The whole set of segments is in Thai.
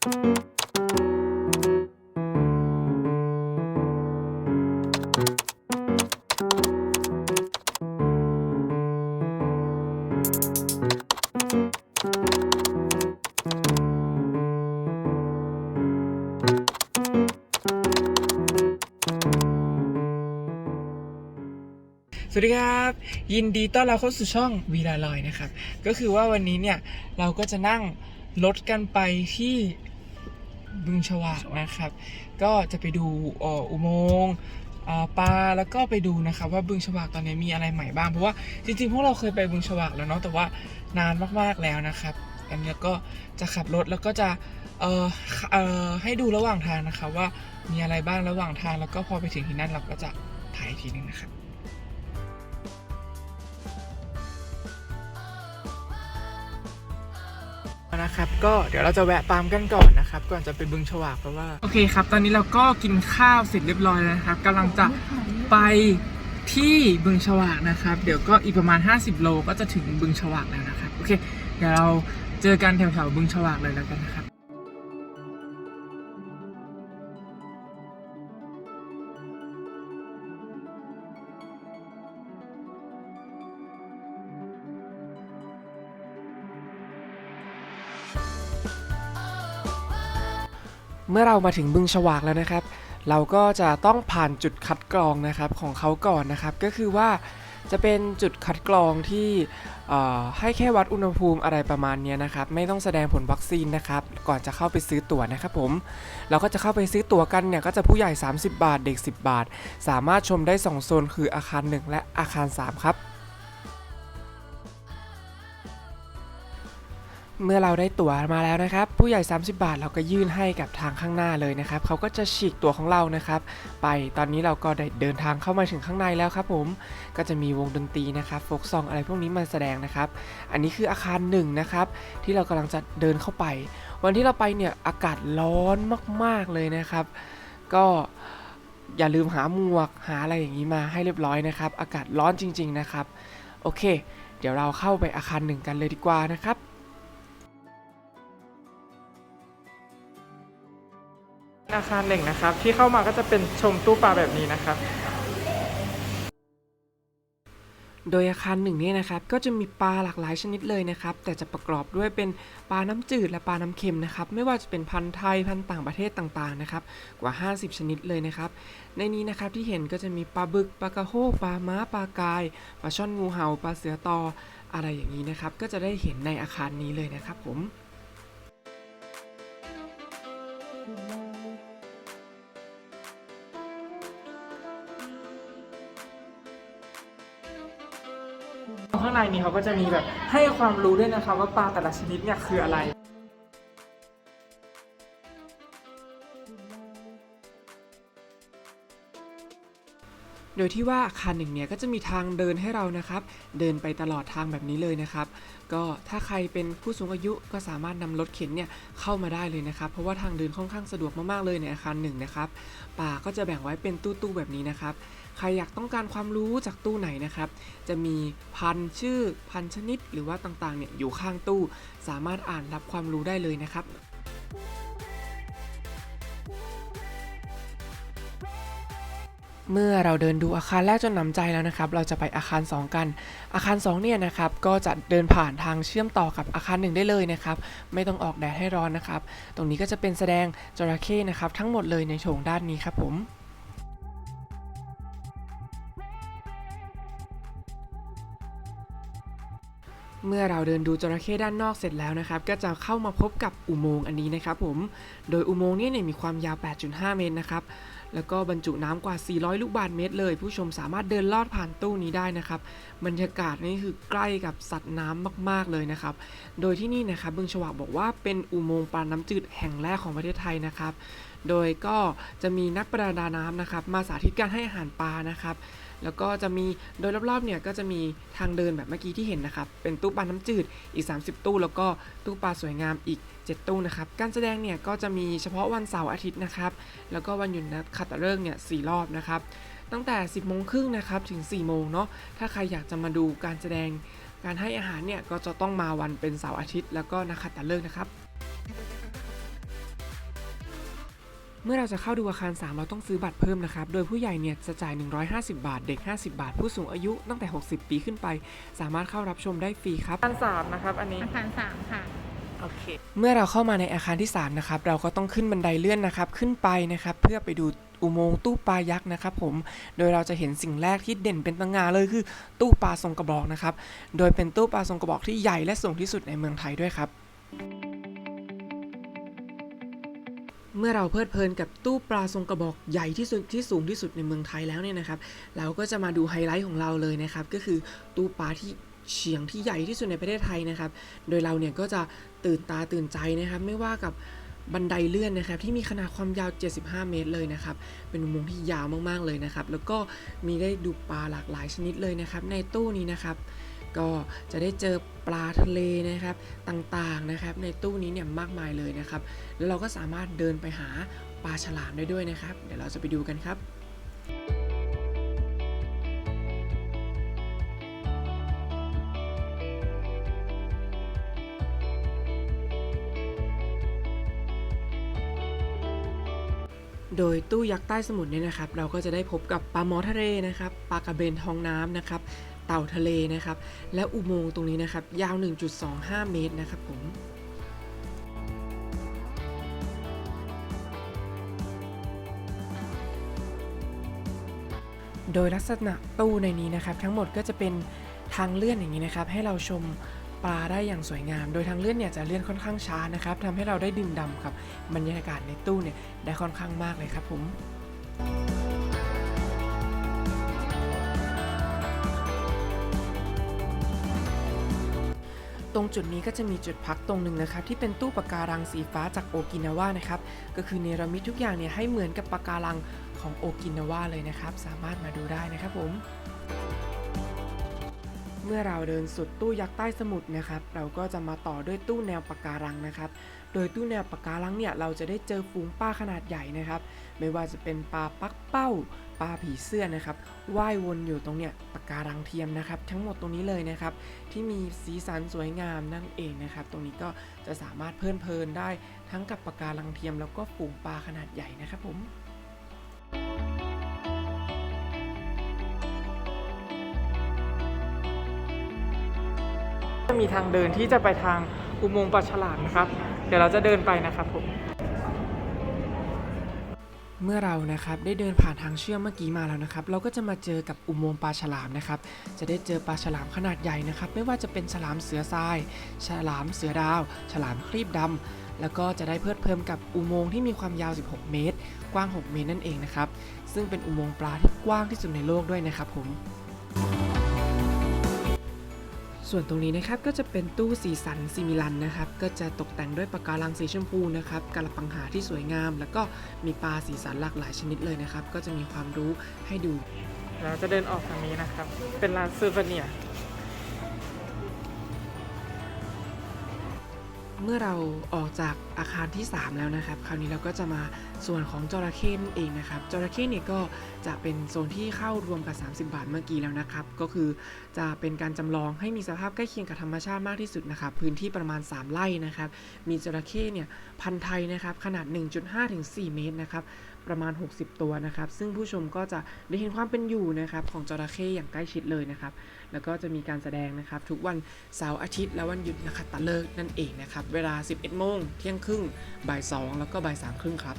สวัสดีครับ ยินดีต้อนรับเข้าสู่ช่องวีลาลอยนะครับ ก็คือว่าวันนี้เนี่ย เราก็จะนั่งรถกันไปที่ บึงฉวากนะครับ ก็จะไปดูอ,อุโมงค์ปลาแล้วก็ไปดูนะครับว่าบึงฉวากตอนนี้มีอะไรใหม่บ้างเพราะว่าจริงๆพวกเราเคยไปบึงฉวากแล้วเนาะแต่ว่านานมากๆแล้วนะครับอันนี้ก็จะขับรถแล้วก็จะเอ่อเอ่อให้ดูระหว่างทางนะครับว่ามีอะไรบ้างระหว่างทางแล้วก็พอไปถึงที่นั่นเราก็จะถ่ายทีนึงนะครับ นะครับ ก็เดี๋ยวเราจะแวะปั๊มกันก่อนนะครับ ก่อนจะไปบึงฉวากเพราะว่า โอเคครับ ตอนนี้เราก็กินข้าวเสร็จเรียบร้อยแล้วนะครับกำลังจะไปที่บึงฉวากนะครับ เดี๋ยวก็อีกประมาณ 50 โลก็จะถึงบึงฉวากแล้วนะครับ โอเค เดี๋ยวเราเจอกันแถวๆบึงฉวากเลยแล้วกันนะครับ เมื่อเรามาถึงบึงฉวากแล้วนะครับ เราก็จะต้องผ่านจุดคัดกรองนะครับของเขาก่อนนะครับ ก็คือว่าจะเป็นจุดคัดกรองที่ให้แค่วัดอุณหภูมิอะไรประมาณนี้นะครับ ไม่ต้องแสดงผลวัคซีนนะครับ ก่อนจะเข้าไปซื้อตั๋วนะครับผม เราก็จะเข้าไปซื้อตั๋วกันเนี่ยก็จะผู้ใหญ่ 30 บาท เด็ก 10 บาท สามารถชมได้ 2 โซนคืออาคาร 1 และอาคาร 3 ครับ เมื่อเราได้ตั๋วมาแล้วนะครับ ผู้ใหญ่ 30 บาทเราก็ยื่นให้กับทางข้างหน้าเลยนะครับเขาก็จะฉีกตั๋วของเรานะครับ ไปตอนนี้เราก็ได้เดินทางเข้ามาถึงข้างในแล้วครับ ผมก็จะมีวงดนตรีนะครับโฟกซองอะไรพวกนี้มาแสดงนะครับ อันนี้คืออาคารหนึ่งนะครับ ที่เรากำลังจะเดินเข้าไป วันที่เราไปเนี่ยอากาศร้อนมาก ๆเลยนะครับ ก็อย่าลืมหาหมวกหาอะไรอย่างนี้มาให้เรียบร้อยนะครับ อากาศร้อนจริง ๆนะครับ โอเค เดี๋ยวเราเข้าไปอาคารหนึ่งกันเลยดีกว่านะครับ อาคารหนึ่งนะครับ ที่เข้ามาก็จะเป็นชมตู้ปลาแบบนี้นะครับ โดยอาคารหนึ่งนี้นะครับก็จะมีปลาหลากหลายชนิดเลยนะครับ แต่จะประกอบด้วยเป็นปลาน้ำจืดและปลาน้ำเค็มนะครับ ไม่ว่าจะเป็นพันธุ์ไทยพันธุ์ต่างประเทศต่างๆนะครับ กว่า 50 ชนิดเลยนะครับ ในนี้นะครับที่เห็นก็จะมีปลาบึกปลากระโฮกปลาม้าปลากายปลาช่อนงูเห่าปลาเสือตอ อะไรอย่างนี้นะครับ ก็จะได้เห็นในอาคารนี้เลยนะครับผม ข้างในนี้เขาก็จะมีแบบให้ความรู้ด้วยนะครับว่าปลาแต่ละชนิดเนี่ยคืออะไรโดยที่ว่าอาคารหนึ่งเนี่ยก็จะมีทางเดินให้เรานะครับ เดินไปตลอดทางแบบนี้เลยนะครับ ก็ถ้าใครเป็นผู้สูงอายุก็สามารถนำรถเข็นเนี่ยเข้ามาได้เลยนะครับ เพราะว่าทางเดินค่อนข้างสะดวกมากๆเลยในอาคารหนึ่งนะครับป่าก็จะแบ่งไว้เป็นตู้ๆแบบนี้นะครับ ใครอยากต้องการความรู้จากตู้ไหนนะครับ จะมีพันชื่อพันชนิดหรือว่าต่างๆเนี่ยอยู่ข้างตู้ สามารถอ่านรับความรู้ได้เลยนะครับเมื่อเราเดินดูอาคารแรกจนหนำใจแล้วนะครับ เราจะไปอาคาร 2 กัน อาคาร 2 เนี่ยนะครับ ก็จะเดินผ่านทางเชื่อมต่อกับอาคาร 1 ได้เลยนะครับ ไม่ต้องออกแดดให้ร้อนนะครับ ตรงนี้ก็จะเป็นแสดงจระเข้นะครับ ทั้งหมดเลยในโถงด้านนี้ครับผม เมื่อเราเดินดูจระเข้ด้านนอกเสร็จแล้วนะครับ ก็จะเข้ามาพบกับอุโมงค์อันนี้นะครับผม โดยอุโมงค์นี้เนี่ยมีความยาว 8.5 เมตรนะครับ แล้วก็บรรจุน้ำกว่า 400 ลูกบาศก์เมตรเลย ผู้ชมสามารถเดินลอดผ่านตู้นี้ได้นะครับ บรรยากาศนี่คือใกล้กับสัตว์น้ำมาก ๆเลยนะครับ โดยที่นี่นะครับบึงฉวากบอกว่าเป็นอุโมงค์ปลาน้ำจืดแห่งแรกของประเทศไทยนะครับ โดยก็จะมีนักประดาน้ำนะครับ มาสาธิตการให้อาหารปลานะครับ แล้วก็จะมีโดยรอบๆเนี่ยก็จะมีทางเดินแบบเมื่อกี้ที่เห็นนะครับ เป็นตู้ปลาน้ำจืดอีก 30 ตู้ แล้วก็ตู้ปลาสวยงามอีก 7 ตู้นะครับ การแสดงเนี่ยก็จะมีเฉพาะวันเสาร์อาทิตย์นะครับ แล้วก็วันหยุดนักขัตฤกษ์เนี่ยสรอบนะครับ ตั้งแต่ 10โมงครึ่งนะครับถึง 4 โมงเนาะ ถ้าใครอยากจะมาดูการแสดงการให้อาหารเนี่ยก็จะต้องมาวันเป็นเสาร์อาทิตย์ แล้วก็นักขัตฤกษ์นะครับ เมื่อเราจะเข้าดูอาคาร 3 เราต้องซื้อบัตรเพิ่มนะครับ โดยผู้ใหญ่เนี่ยจะจ่าย 150 บาท เด็ก 50 บาท ผู้สูงอายุตั้งแต่ 60 ปีขึ้นไป สามารถเข้ารับชมได้ฟรีครับอาคาร3นะครับอันนี้อาคารสามค่ะโอเค เมื่อเราเข้ามาในอาคารที่ 3 นะครับ เราก็ต้องขึ้นบันไดเลื่อนนะครับ ขึ้นไปนะครับ เพื่อไปดูอุโมงค์ตู้ปลายักษ์นะครับผม โดยเราจะเห็นสิ่งแรกที่เด่นเป็นตังงาเลยคือ ตู้ปลาทรงกระบอกนะครับ โดยเป็นตู้ปลาทรงกระบอกที่ใหญ่และสูงที่สุดในเมืองไทยด้วยครับ เมื่อเราเพลิดเพลินกับตู้ปลาทรงกระบอกใหญ่ที่สุดที่สูงที่สุดในเมืองไทยแล้วเนี่ยนะครับ เราก็จะมาดูไฮไลท์ของเราเลยนะครับ ก็คือตู้ปลาที่เฉียงที่ใหญ่ที่สุดในประเทศไทยนะครับ โดยเราเนี่ยก็จะตื่นตาตื่นใจนะครับ ไม่ว่ากับบันไดเลื่อนนะครับที่มีขนาดความยาว 75 เมตรเลยนะครับ เป็นอุโมงค์ที่ยาวมากๆเลยนะครับ แล้วก็มีได้ดูปลาหลากหลายชนิดเลยนะครับ ในตู้นี้นะครับ ก็จะได้เจอปลาทะเลนะครับต่างๆนะครับ ในตู้นี้เนี่ยมากมายเลยนะครับ แล้วเราก็สามารถเดินไปหาปลาฉลามได้ด้วยนะครับ เดี๋ยวเราจะไปดูกันครับโดยตู้ยักษ์ใต้สมุทรเนี่ยนะครับ เราก็จะได้พบกับปลาหมอทะเลนะครับปลากระเบนทองน้ำนะครับ เต่าทะเลนะครับ และอุโมงค์ตรงนี้นะครับ ยาว 1.25 เมตรนะครับผมโดยลักษณะตู้ในนี้นะครับ ทั้งหมดก็จะเป็นทางเลื่อนอย่างนี้นะครับ ให้เราชมปลาได้อย่างสวยงาม โดยทางเลื่อนเนี่ยจะเลื่อนค่อนข้างช้านะครับทำให้เราได้ดื่มด่ำกับบรรยากาศในตู้เนี่ยได้ค่อนข้างมากเลยครับผม ตรงจุดนี้ก็จะมีจุดพักตรงหนึ่งนะครับที่เป็นตู้ปะการังสีฟ้าจากโอกินาวานะครับก็คือเนรมิตทุกอย่างเนี่ยให้เหมือนกับปะการังของโอกินาวาเลยนะครับ สามารถมาดูได้นะครับผม เมื่อเราเดินสุดตู้ยักษ์ใต้สมุทรนะครับ เราก็จะมาต่อด้วยตู้แนวปะการังนะครับ โดยตู้แนวปะการังเนี่ยเราจะได้เจอฝูงปลาขนาดใหญ่นะครับ ไม่ว่าจะเป็นปลาปักเป้า ปลาผีเสื้อนะครับว่ายวนอยู่ตรงเนี่ยปะการังเทียมนะครับ ทั้งหมดตรงนี้เลยนะครับ ที่มีสีสันสวยงามนั่นเองนะครับ ตรงนี้ก็จะสามารถเพลินเพลินได้ทั้งกับปะการังเทียม แล้วก็ฝูงปลาขนาดใหญ่นะครับผมจะมีทางเดินที่จะไปทางอุโมงค์ปลาฉลามนะครับ เดี๋ยวเราจะเดินไปนะครับผม เมื่อเรานะครับได้เดินผ่านทางเชื่อมเมื่อกี้มาแล้วนะครับ เราก็จะมาเจอกับอุโมงค์ปลาฉลามนะครับ จะได้เจอปลาฉลามขนาดใหญ่นะครับ ไม่ว่าจะเป็นฉลามเสือทราย ฉลามเสือดาว ฉลามครีบดำแล้วก็จะได้เพลิดเพลินกับอุโมงค์ที่มีความยาว 16 เมตร กว้าง 6 เมตรนั่นเองนะครับ ซึ่งเป็นอุโมงค์ปลาที่กว้างที่สุดในโลกด้วยนะครับผม ส่วนตรงนี้นะครับก็จะเป็นตู้สีสันซิมิลันนะครับก็จะตกแต่งด้วยปะการังสีชมพูนะครับกระปังหาที่สวยงาม แล้วก็มีปลาสีสันหลากหลายชนิดเลยนะครับ ก็จะมีความรู้ให้ดู เราจะเดินออกทางนี้นะครับ เป็นร้านซูเวเนียร์ เมื่อเราออกจากอาคารที่ 3 แล้วนะครับ คราวนี้เราก็จะมาส่วนของจระเข้นั่นเองนะครับจระเข้เนี่ยก็จะเป็นโซนที่เข้ารวมกับ 30 บาทเมื่อกี้แล้วนะครับ ก็คือจะเป็นการจำลองให้มีสภาพใกล้เคียงกับธรรมชาติมากที่สุดนะครับ พื้นที่ประมาณ 3 ไร่นะครับ มีจระเข้เนี่ยพันธุ์ไทยนะครับ ขนาด 1.5ถึง4เมตรนะครับ ประมาณ 60 ตัวนะครับ ซึ่งผู้ชมก็จะได้เห็นความเป็นอยู่นะครับของจระเข้อย่างใกล้ชิดเลยนะครับ แล้วก็จะมีการแสดงนะครับ ทุกวันเสาร์อาทิตย์และวันหยุดนะคะตะเลิกนั่นเองนะครับ เวลา 11โมงเที่ยงครึ่งบ่าย2แล้วก็บ่าย3ครึ่งครับ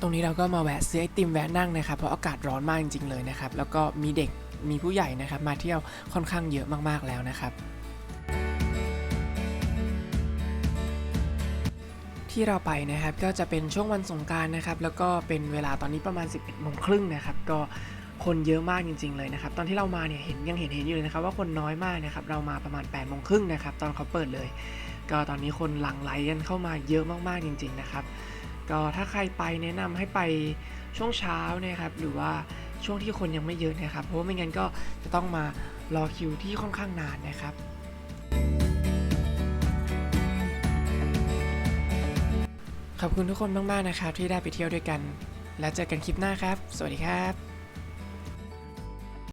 ตรงนี้เราก็มาแวะซื้อไอติมแวะนั่งนะครับเพราะอากาศร้อนมากจริงๆเลยนะครับ แล้วก็มีเด็กมีผู้ใหญ่นะครับ มาเที่ยวค่อนข้างเยอะมากๆแล้วนะครับ ที่เราไปนะครับ ก็จะเป็นช่วงวันสงการนะครับ แล้วก็เป็นเวลาตอนนี้ประมาณ 11โมงครึ่งนะครับ ก็คนเยอะมากจริง ๆ เลยนะครับ ตอนที่เรามาเนี่ยเห็นยังเห็นเห็นอยู่เลยนะครับ ว่าคนน้อยมากนะครับ เรามาประมาณ8โมงครึ่งนะครับ ตอนเขาเปิดเลย ก็ตอนนี้คนหลั่งไหลกันเข้ามาเยอะมากๆจริง ๆ นะครับ ก็ถ้าใครไปแนะนำให้ไปช่วงเช้านะครับ หรือว่าช่วงที่คนยังไม่เยอะนะครับ เพราะว่าไม่งั้นก็จะต้องมารอคิวที่ค่อนข้างนานนะครับ ขอบคุณทุกคนมากๆนะครับที่ได้ไปเที่ยวด้วยกัน แล้วเจอกันคลิปหน้าครับ สวัสดีครับ